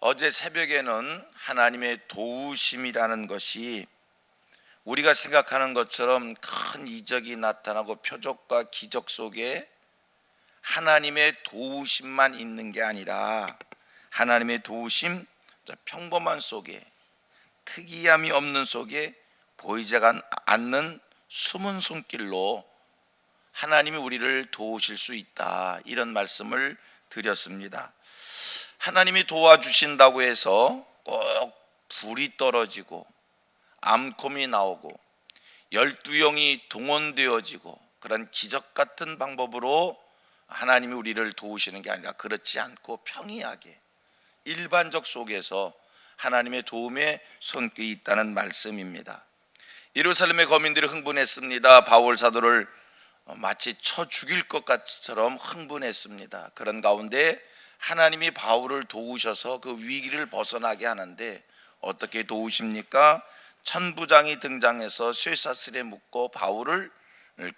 어제 새벽에는 하나님의 도우심이라는 것이 우리가 생각하는 것처럼 큰 이적이 나타나고 표적과 기적 속에 하나님의 도우심만 있는 게 아니라 하나님의 도우심 저 평범한 속에 특이함이 없는 속에 보이지 않는 숨은 손길로 하나님이 우리를 도우실 수 있다 이런 말씀을 드렸습니다. 하나님이 도와주신다고 해서 꼭 불이 떨어지고 암콤이 나오고 열두 영이 동원되어지고 그런 기적 같은 방법으로 하나님이 우리를 도우시는 게 아니라 그렇지 않고 평이하게 일반적 속에서 하나님의 도움에 손길이 있다는 말씀입니다. 예루살렘의 거민들이 흥분했습니다. 바울 사도를 마치 쳐 죽일 것 같처럼 흥분했습니다. 그런 가운데 하나님이 바울을 도우셔서 그 위기를 벗어나게 하는데 어떻게 도우십니까? 천부장이 등장해서 쇠사슬에 묶고 바울을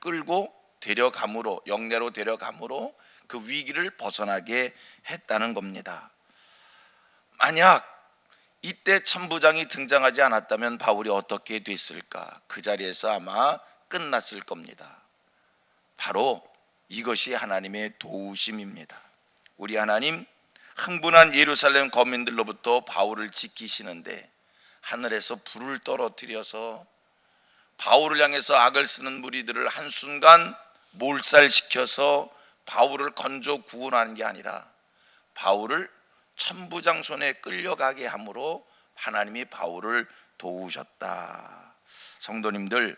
끌고 데려감으로 영내로 데려감으로 그 위기를 벗어나게 했다는 겁니다. 만약 이때 천부장이 등장하지 않았다면 바울이 어떻게 됐을까? 그 자리에서 아마 끝났을 겁니다. 바로 이것이 하나님의 도우심입니다. 우리 하나님 흥분한 예루살렘 거민들로부터 바울을 지키시는데 하늘에서 불을 떨어뜨려서 바울을 향해서 악을 쓰는 무리들을 한순간 몰살시켜서 바울을 건져 구원하는 게 아니라 바울을 천부장 손에 끌려가게 함으로 하나님이 바울을 도우셨다. 성도님들,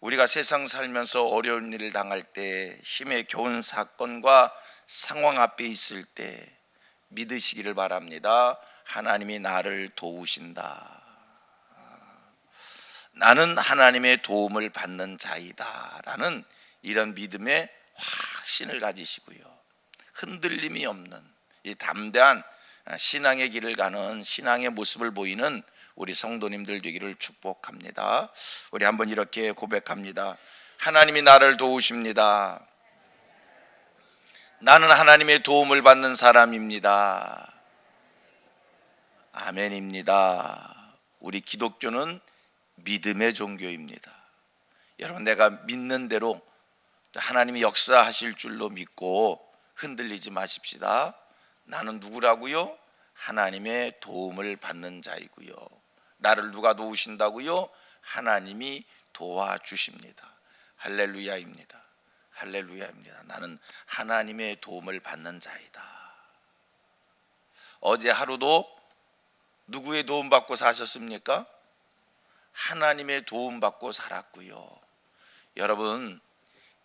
우리가 세상 살면서 어려운 일을 당할 때 힘에 겨운 사건과 상황 앞에 있을 때 믿으시기를 바랍니다. 하나님이 나를 도우신다. 나는 하나님의 도움을 받는 자이다라는 이런 믿음의 확신을 가지시고요. 흔들림이 없는 이 담대한 신앙의 길을 가는 신앙의 모습을 보이는 우리 성도님들 되기를 축복합니다. 우리 한번 이렇게 고백합니다. 하나님이 나를 도우십니다. 나는 하나님의 도움을 받는 사람입니다. 아멘입니다. 우리 기독교는 믿음의 종교입니다. 여러분, 내가 믿는 대로 하나님이 역사하실 줄로 믿고 흔들리지 마십시다. 나는 누구라고요? 하나님의 도움을 받는 자이고요. 나를 누가 도우신다고요? 하나님이 도와주십니다. 할렐루야입니다. 할렐루야입니다. 나는 하나님의 도움을 받는 자이다. 어제 하루도 누구의 도움 받고 사셨습니까? 하나님의 도움 받고 살았고요. 여러분,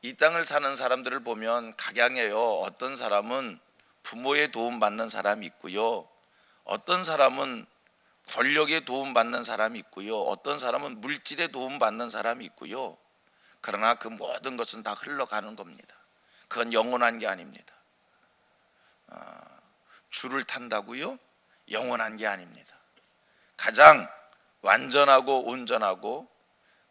이 땅을 사는 사람들을 보면 각양해요. 어떤 사람은 부모의 도움 받는 사람이 있고요. 어떤 사람은 권력의 도움 받는 사람이 있고요. 어떤 사람은 물질의 도움 받는 사람이 있고요. 그러나 그 모든 것은 다 흘러가는 겁니다. 그건 영원한 게 아닙니다. 아, 줄을 탄다고요? 영원한 게 아닙니다. 가장 완전하고 온전하고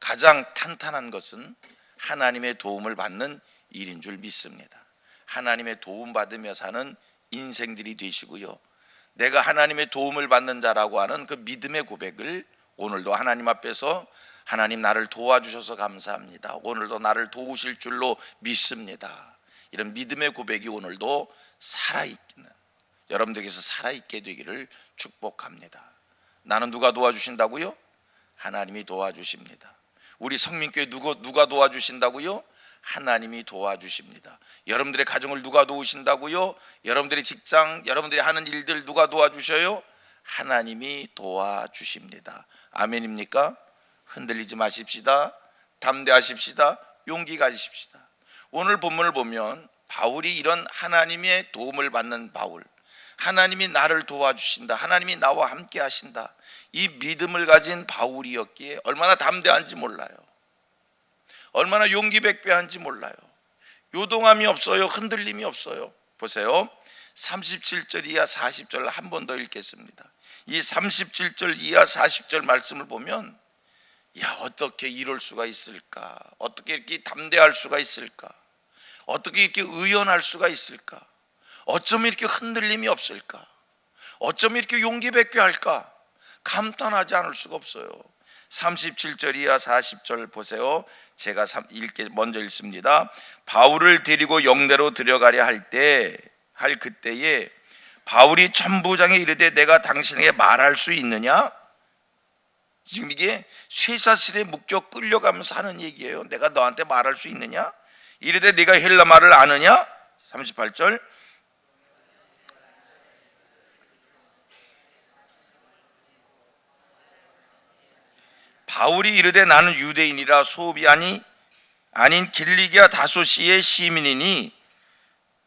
가장 탄탄한 것은 하나님의 도움을 받는 일인 줄 믿습니다. 하나님의 도움 받으며 사는 인생들이 되시고요. 내가 하나님의 도움을 받는 자라고 하는 그 믿음의 고백을 오늘도 하나님 앞에서 하나님 나를 도와주셔서 감사합니다. 오늘도 나를 도우실 줄로 믿습니다. 이런 믿음의 고백이 오늘도 살아있기는 여러분들께서 살아있게 되기를 축복합니다. 나는 누가 도와주신다고요? 하나님이 도와주십니다. 우리 성민교회 누가, 누가 도와주신다고요? 하나님이 도와주십니다. 여러분들의 가정을 누가 도우신다고요? 여러분들의 직장, 여러분들이 하는 일들 누가 도와주셔요? 하나님이 도와주십니다. 아멘입니까? 흔들리지 마십시다. 담대하십시다. 용기 가지십시다. 오늘 본문을 보면 바울이 이런 하나님의 도움을 받는 바울, 하나님이 나를 도와주신다. 하나님이 나와 함께 하신다. 이 믿음을 가진 바울이었기에 얼마나 담대한지 몰라요. 얼마나 용기 백배한지 몰라요. 요동함이 없어요. 흔들림이 없어요. 보세요. 37절 이하 40절 한 번 더 읽겠습니다. 이 37절 이하 40절 말씀을 보면 야 어떻게 이럴 수가 있을까? 어떻게 이렇게 담대할 수가 있을까? 어떻게 이렇게 의연할 수가 있을까? 어쩜 이렇게 흔들림이 없을까? 어쩜 이렇게 용기 백배할까? 감탄하지 않을 수가 없어요. 37절 이하 40절 보세요. 제가 삼- 읽게 먼저 읽습니다. 바울을 데리고 영내로 들어가려 할 때 할 그때에 바울이 천부장에 이르되 내가 당신에게 말할 수 있느냐? 지금 이게 쇠사슬에 묶여 끌려가면서 하는 얘기예요. 내가 너한테 말할 수 있느냐? 이르되 네가 헬라 말을 아느냐? 38절 바울이 이르되 나는 유대인이라 소읍이 아니 아닌 길리기아 다소시의 시민이니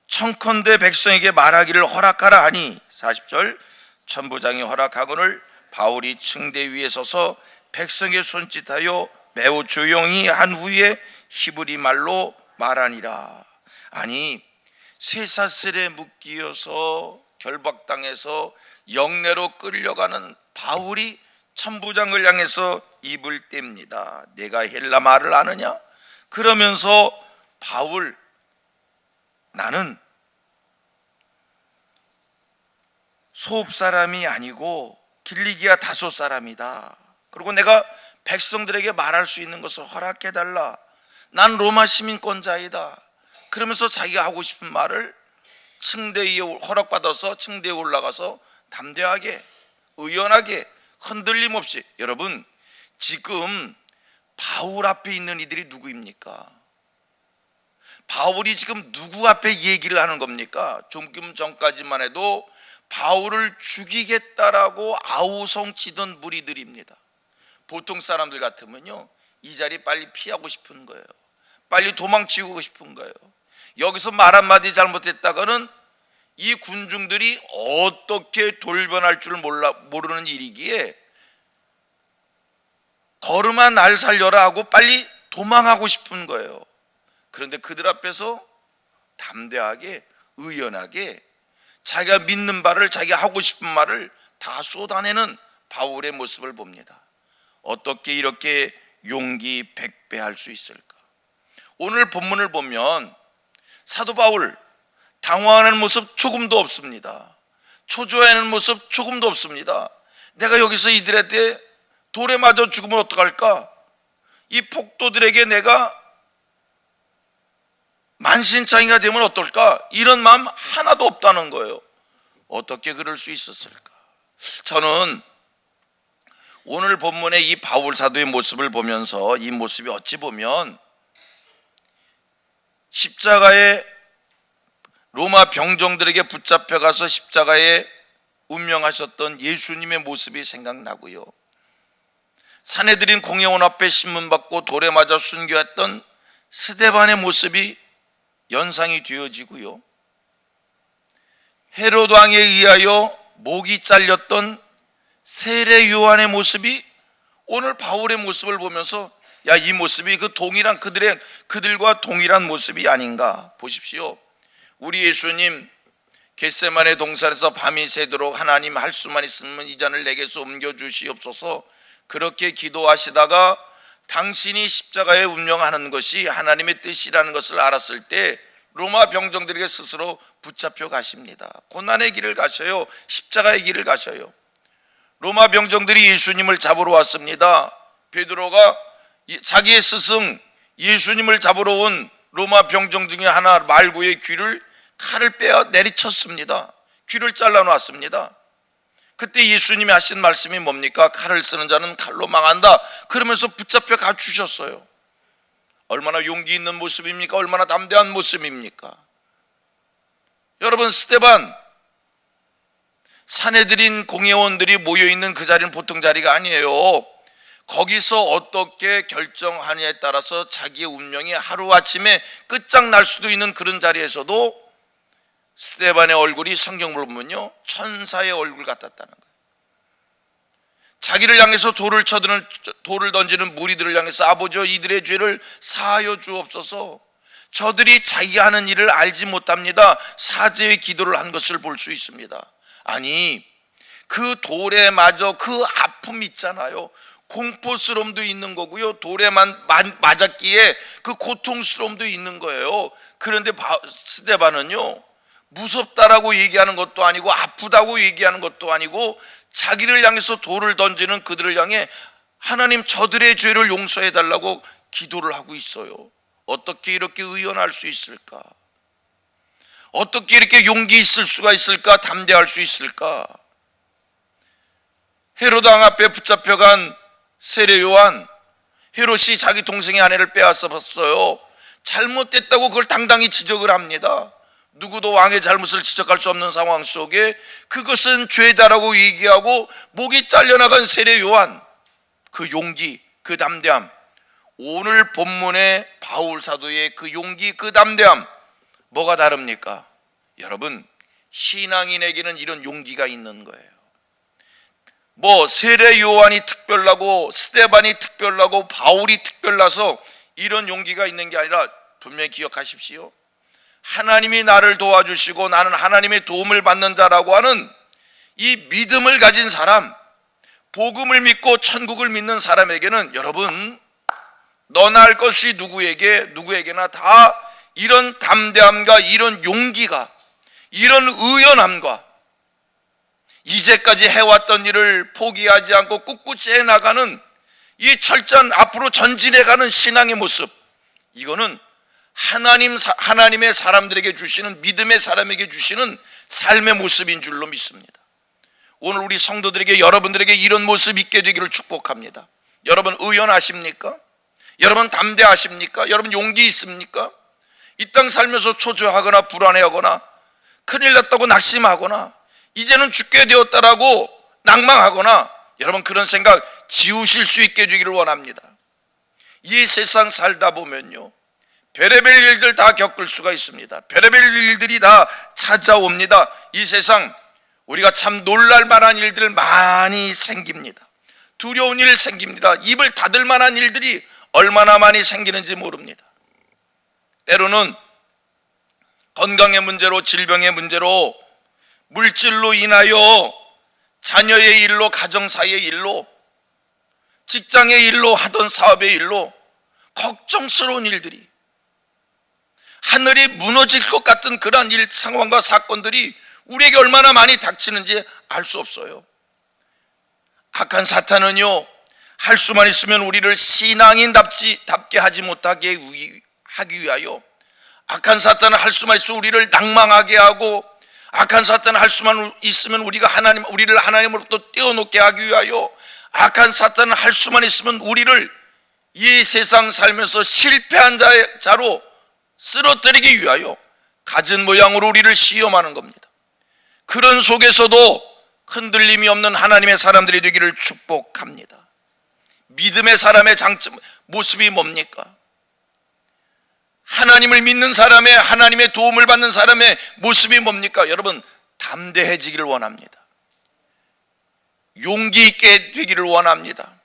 청컨대 백성에게 말하기를 허락하라 하니 40절 천부장이 허락하거늘 바울이 층대 위에 서서 백성의 손짓하여 매우 조용히 한 후에 히브리 말로 말하니라 아니 쇠사슬에 묶이어서 결박당해서 영내로 끌려가는 바울이 천부장을 향해서 입을 뗍니다. 내가 헬라 말을 아느냐? 그러면서 바울 나는 소읍 사람이 아니고 길리기아 다소 사람이다. 그리고 내가 백성들에게 말할 수 있는 것을 허락해 달라. 난 로마 시민권자이다. 그러면서 자기가 하고 싶은 말을 층대 위에 허락받아서 층대에 올라가서 담대하게 의연하게 흔들림 없이 여러분 지금 바울 앞에 있는 이들이 누구입니까? 바울이 지금 누구 앞에 얘기를 하는 겁니까? 조금 전까지만 해도 바울을 죽이겠다라고 아우성 치던 무리들입니다. 보통 사람들 같으면요 이 자리 빨리 피하고 싶은 거예요. 빨리 도망치고 싶은 거예요. 여기서 말 한마디 잘못했다가는 이 군중들이 어떻게 돌변할 줄 몰라 모르는 일이기에 걸음아 날 살려라 하고 빨리 도망하고 싶은 거예요. 그런데 그들 앞에서 담대하게 의연하게 자기가 믿는 바를 자기가 하고 싶은 말을 다 쏟아내는 바울의 모습을 봅니다. 어떻게 이렇게 용기 백배할 수 있을까? 오늘 본문을 보면 사도 바울 당황하는 모습 조금도 없습니다. 초조해하는 모습 조금도 없습니다. 내가 여기서 이들한테 돌에 맞아 죽으면 어떡할까? 이 폭도들에게 내가 만신창이가 되면 어떨까? 이런 마음 하나도 없다는 거예요. 어떻게 그럴 수 있었을까? 저는 오늘 본문의 이 바울 사도의 모습을 보면서 이 모습이 어찌 보면 십자가에 로마 병정들에게 붙잡혀 가서 십자가에 운명하셨던 예수님의 모습이 생각나고요. 사내들인 공회원 앞에 신문 받고 돌에 맞아 순교했던 스데반의 모습이 연상이 되어지고요. 헤로드 왕에 의하여 목이 잘렸던 세례 요한의 모습이 오늘 바울의 모습을 보면서 야 이 모습이 그 동일한 그들의 그들과 동일한 모습이 아닌가 보십시오. 우리 예수님 겟세만의 동산에서 밤이 새도록 하나님 할 수만 있으면 이 잔을 내게서 옮겨 주시옵소서 그렇게 기도하시다가 당신이 십자가에 운명하는 것이 하나님의 뜻이라는 것을 알았을 때 로마 병정들에게 스스로 붙잡혀 가십니다. 고난의 길을 가셔요. 십자가의 길을 가셔요. 로마 병정들이 예수님을 잡으러 왔습니다. 베드로가 이- 자기의 스승 예수님을 잡으러 온 로마 병정 중에 하나 말고의 귀를 칼을 빼어 내리쳤습니다. 귀를 잘라 놨습니다. 그때 예수님이 하신 말씀이 뭡니까? 칼을 쓰는 자는 칼로 망한다. 그러면서 붙잡혀 가주셨어요. 얼마나 용기 있는 모습입니까? 얼마나 담대한 모습입니까? 여러분 스테반 사내들인 공회원들이 모여 있는 그 자리는 보통 자리가 아니에요. 거기서 어떻게 결정하느냐에 따라서 자기의 운명이 하루아침에 끝장날 수도 있는 그런 자리에서도 스테반의 얼굴이 성경을 보면요 천사의 얼굴 같았다는 거예요. 자기를 향해서 돌을 쳐드는 돌을 던지는 무리들을 향해서 아버지여 이들의 죄를 사하여 주옵소서. 저들이 자기가 하는 일을 알지 못합니다. 사죄의 기도를 한 것을 볼 수 있습니다. 아니 그 돌에 맞아 그 아픔 있잖아요. 공포스러움도 있는 거고요. 돌에만 마- 맞았기에 그 고통스러움도 있는 거예요. 그런데 바- 스데반은요 무섭다라고 얘기하는 것도 아니고 아프다고 얘기하는 것도 아니고 자기를 향해서 돌을 던지는 그들을 향해 하나님 저들의 죄를 용서해 달라고 기도를 하고 있어요. 어떻게 이렇게 의연할 수 있을까? 어떻게 이렇게 용기 있을 수가 있을까? 담대할 수 있을까? 헤로당 앞에 붙잡혀간 세례 요한 헤롯이 자기 동생의 아내를 빼앗았어요. 잘못됐다고 그걸 당당히 지적을 합니다. 누구도 왕의 잘못을 지적할 수 없는 상황 속에 그것은 죄다라고 얘기하고 목이 잘려나간 세례 요한 그 용기, 그 담대함 오늘 본문의 바울 사도의 그 용기, 그 담대함 뭐가 다릅니까? 여러분 신앙인에게는 이런 용기가 있는 거예요. 뭐 세례 요한이 특별하고 스테반이 특별하고 바울이 특별나서 이런 용기가 있는 게 아니라 분명히 기억하십시오. 하나님이 나를 도와주시고 나는 하나님의 도움을 받는 자라고 하는 이 믿음을 가진 사람, 복음을 믿고 천국을 믿는 사람에게는 여러분 너나 할 것이 누구에게 누구에게나 다 이런 담대함과 이런 용기가 이런 의연함과 이제까지 해왔던 일을 포기하지 않고 꿋꿋이 해나가는 이 철저한 앞으로 전진해가는 신앙의 모습 이거는 하나님 사- 하나님의 사람들에게 주시는 믿음의 사람에게 주시는 삶의 모습인 줄로 믿습니다. 오늘 우리 성도들에게 여러분들에게 이런 모습 있게 되기를 축복합니다. 여러분 의연하십니까? 여러분 담대하십니까? 여러분 용기 있습니까? 이 땅 살면서 초조하거나 불안해하거나 큰일 났다고 낙심하거나 이제는 죽게 되었다라고 낭망하거나 여러분 그런 생각 지우실 수 있게 되기를 원합니다. 이 세상 살다 보면요. 별의별 일들 다 겪을 수가 있습니다. 별의별 일들이 다 찾아옵니다. 이 세상 우리가 참 놀랄 만한 일들 많이 생깁니다. 두려운 일 생깁니다. 입을 닫을 만한 일들이 얼마나 많이 생기는지 모릅니다. 때로는 건강의 문제로 질병의 문제로 물질로 인하여 자녀의 일로 가정사의 일로 직장의 일로 하던 사업의 일로 걱정스러운 일들이 하늘이 무너질 것 같은 그러한 일 상황과 사건들이 우리에게 얼마나 많이 닥치는지 알 수 없어요. 악한 사탄은요 할 수만 있으면 우리를 신앙인답지 답게 하지 못하게 위- 하기 위하여 악한 사탄은 할 수만 있으면 우리를 낭망하게 하고 악한 사탄은 할 수만 있으면 우리가 하나님 우리를 하나님으로부터 떼어놓게 하기 위하여 악한 사탄은 할 수만 있으면 우리를 이 세상 살면서 실패한 자로 쓰러뜨리기 위하여 가진 모양으로 우리를 시험하는 겁니다. 그런 속에서도 흔들림이 없는 하나님의 사람들이 되기를 축복합니다. 믿음의 사람의 장점 모습이 뭡니까? 하나님을 믿는 사람의 하나님의 도움을 받는 사람의 모습이 뭡니까? 여러분 담대해지기를 원합니다. 용기 있게 되기를 원합니다.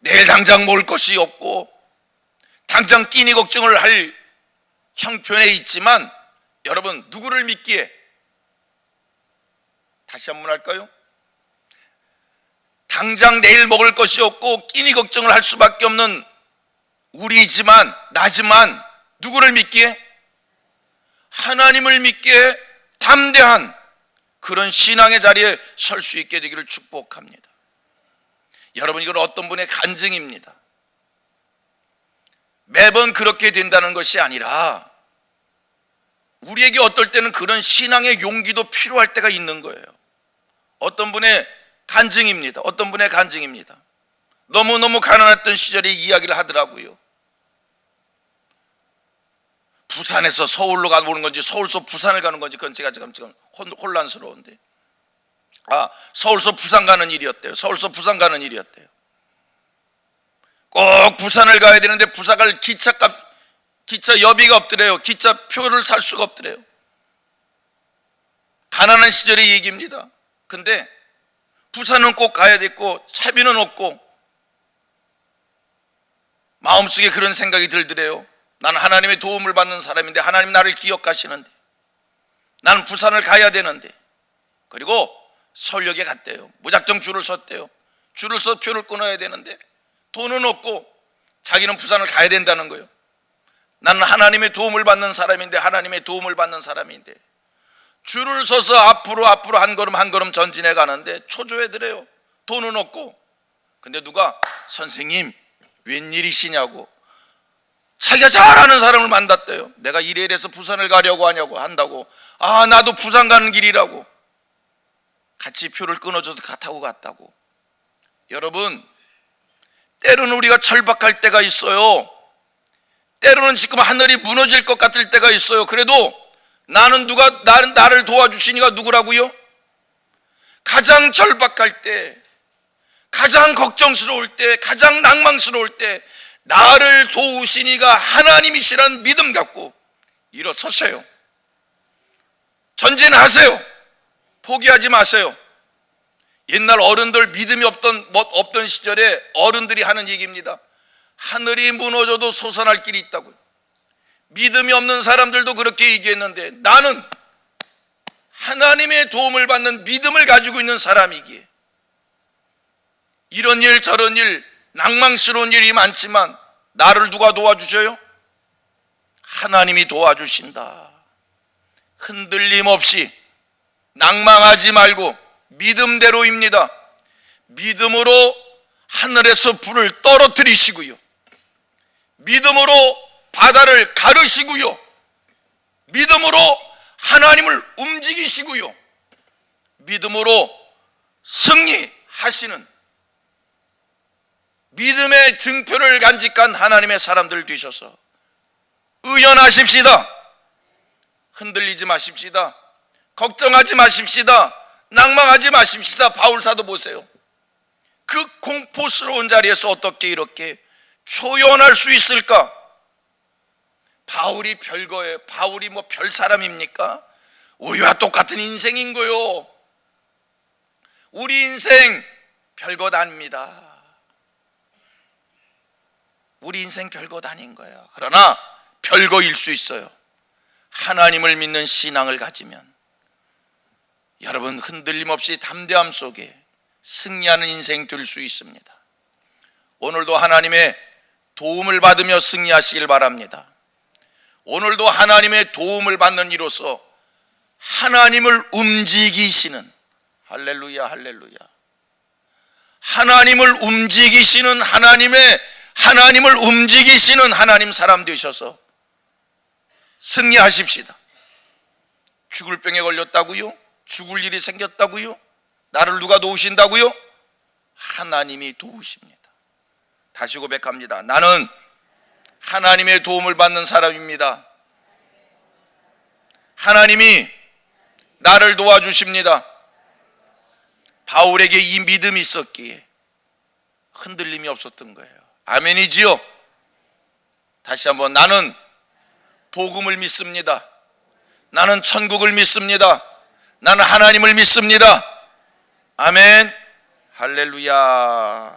내일 당장 먹을 것이 없고 당장 끼니 걱정을 할 형편에 있지만 여러분 누구를 믿기에 다시 한 번 할까요? 당장 내일 먹을 것이 없고 끼니 걱정을 할 수밖에 없는 우리지만 나지만 누구를 믿기에 하나님을 믿기에 담대한 그런 신앙의 자리에 설 수 있게 되기를 축복합니다. 여러분 이건 어떤 분의 간증입니다. 매번 그렇게 된다는 것이 아니라 우리에게 어떨 때는 그런 신앙의 용기도 필요할 때가 있는 거예요. 어떤 분의 간증입니다. 어떤 분의 간증입니다. 너무너무 가난했던 시절에 이야기를 하더라고요. 부산에서 서울로 가는 건지 서울서 부산을 가는 건지 그건 제가 지금 지금 혼- 혼란스러운데. 아, 서울서 부산 가는 일이었대요. 서울서 부산 가는 일이었대요. 꼭 부산을 가야 되는데 부산 갈 기차값 기차 여비가 없더래요. 기차 표를 살 수가 없더래요. 가난한 시절의 얘기입니다. 근데 부산은 꼭 가야 됐고 차비는 없고 마음속에 그런 생각이 들더래요. 나는 하나님의 도움을 받는 사람인데 하나님 나를 기억하시는데 나는 부산을 가야 되는데 그리고 서울역에 갔대요. 무작정 줄을 섰대요. 줄을 서 표를 끊어야 되는데 돈은 없고 자기는 부산을 가야 된다는 거예요. 나는 하나님의 도움을 받는 사람인데 하나님의 도움을 받는 사람인데 줄을 서서 앞으로 앞으로 한 걸음 한 걸음 전진해 가는데 초조해 드려요. 돈은 없고. 근데 누가 선생님 웬일이시냐고 자기가 잘 아는 사람을 만났대요. 내가 이래 이래서 부산을 가려고 하냐고 한다고. 아, 나도 부산 가는 길이라고. 같이 표를 끊어줘서 가 타고 갔다고. 여러분, 때로는 우리가 절박할 때가 있어요. 때로는 지금 하늘이 무너질 것 같을 때가 있어요. 그래도 나는 누가 나는 나를 도와주시니가 누구라고요? 가장 절박할 때, 가장 걱정스러울 때, 가장 낭망스러울 때 나를 도우시니가 하나님이시라는 믿음 갖고 일어서세요. 전진하세요. 포기하지 마세요. 옛날 어른들 믿음이 없던 뭐 없던 시절에 어른들이 하는 얘기입니다. 하늘이 무너져도 솟아날 길이 있다고요. 믿음이 없는 사람들도 그렇게 얘기했는데 나는 하나님의 도움을 받는 믿음을 가지고 있는 사람이기에 이런 일 저런 일 낭망스러운 일이 많지만 나를 누가 도와주셔요? 하나님이 도와주신다. 흔들림 없이 낭망하지 말고 믿음대로입니다. 믿음으로 하늘에서 불을 떨어뜨리시고요. 믿음으로 바다를 가르시고요. 믿음으로 하나님을 움직이시고요. 믿음으로 승리하시는 믿음의 증표를 간직한 하나님의 사람들 되셔서 의연하십시다. 흔들리지 마십시다. 걱정하지 마십시다. 낭망하지 마십시다. 바울사도 보세요. 그 공포스러운 자리에서 어떻게 이렇게 초연할 수 있을까? 바울이 별거예요. 바울이 뭐 별 사람입니까? 우리와 똑같은 인생인 거요. 우리 인생 별것 아닙니다. 우리 인생 별것 아닌 거예요. 그러나 별거일 수 있어요. 하나님을 믿는 신앙을 가지면 여러분 흔들림 없이 담대함 속에 승리하는 인생 될 수 있습니다. 오늘도 하나님의 도움을 받으며 승리하시길 바랍니다. 오늘도 하나님의 도움을 받는 이로서 하나님을 움직이시는 할렐루야 할렐루야 하나님을 움직이시는 하나님의 하나님을 움직이시는 하나님 사람 되셔서 승리하십시다. 죽을 병에 걸렸다고요? 죽을 일이 생겼다고요? 나를 누가 도우신다고요? 하나님이 도우십니다. 다시 고백합니다. 나는 하나님의 도움을 받는 사람입니다. 하나님이 나를 도와주십니다. 바울에게 이 믿음이 있었기에 흔들림이 없었던 거예요. 아멘이지요? 다시 한번 나는 복음을 믿습니다. 나는 천국을 믿습니다. 나는 하나님을 믿습니다. 아멘. 할렐루야.